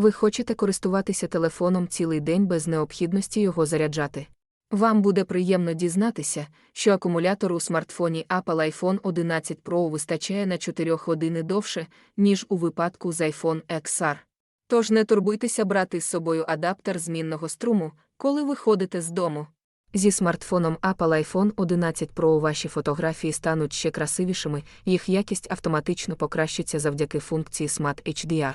Ви хочете користуватися телефоном цілий день без необхідності його заряджати. Вам буде приємно дізнатися, що акумулятор у смартфоні Apple iPhone 11 Pro вистачає на 4 години довше, ніж у випадку з iPhone XR. Тож не турбуйтеся брати з собою адаптер змінного струму, коли виходите з дому. Зі смартфоном Apple iPhone 11 Pro ваші фотографії стануть ще красивішими, їх якість автоматично покращиться завдяки функції Smart HDR.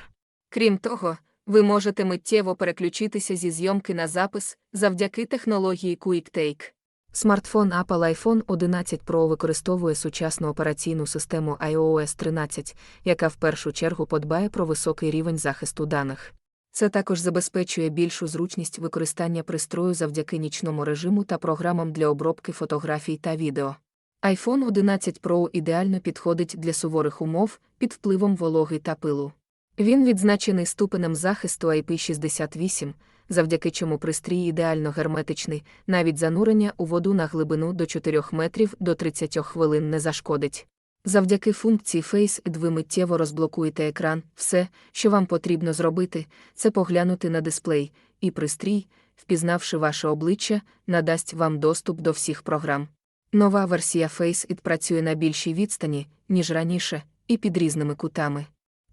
Крім того, ви можете миттєво переключитися зі зйомки на запис завдяки технології QuickTake. Смартфон Apple iPhone 11 Pro використовує сучасну операційну систему iOS 13, яка в першу чергу подбає про високий рівень захисту даних. Це також забезпечує більшу зручність використання пристрою завдяки нічному режиму та програмам для обробки фотографій та відео. iPhone 11 Pro ідеально підходить для суворих умов під впливом вологи та пилу. Він відзначений ступенем захисту IP68, завдяки чому пристрій ідеально герметичний, навіть занурення у воду на глибину до 4 метрів до 30 хвилин не зашкодить. Завдяки функції Face ви миттєво розблокуєте екран, все, що вам потрібно зробити, це поглянути на дисплей, і пристрій, впізнавши ваше обличчя, надасть вам доступ до всіх програм. Нова версія Face ID працює на більшій відстані, ніж раніше, і під різними кутами.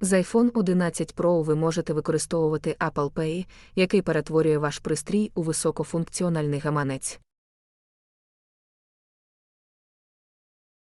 З iPhone 11 Pro ви можете використовувати Apple Pay, який перетворює ваш пристрій у високофункціональний гаманець.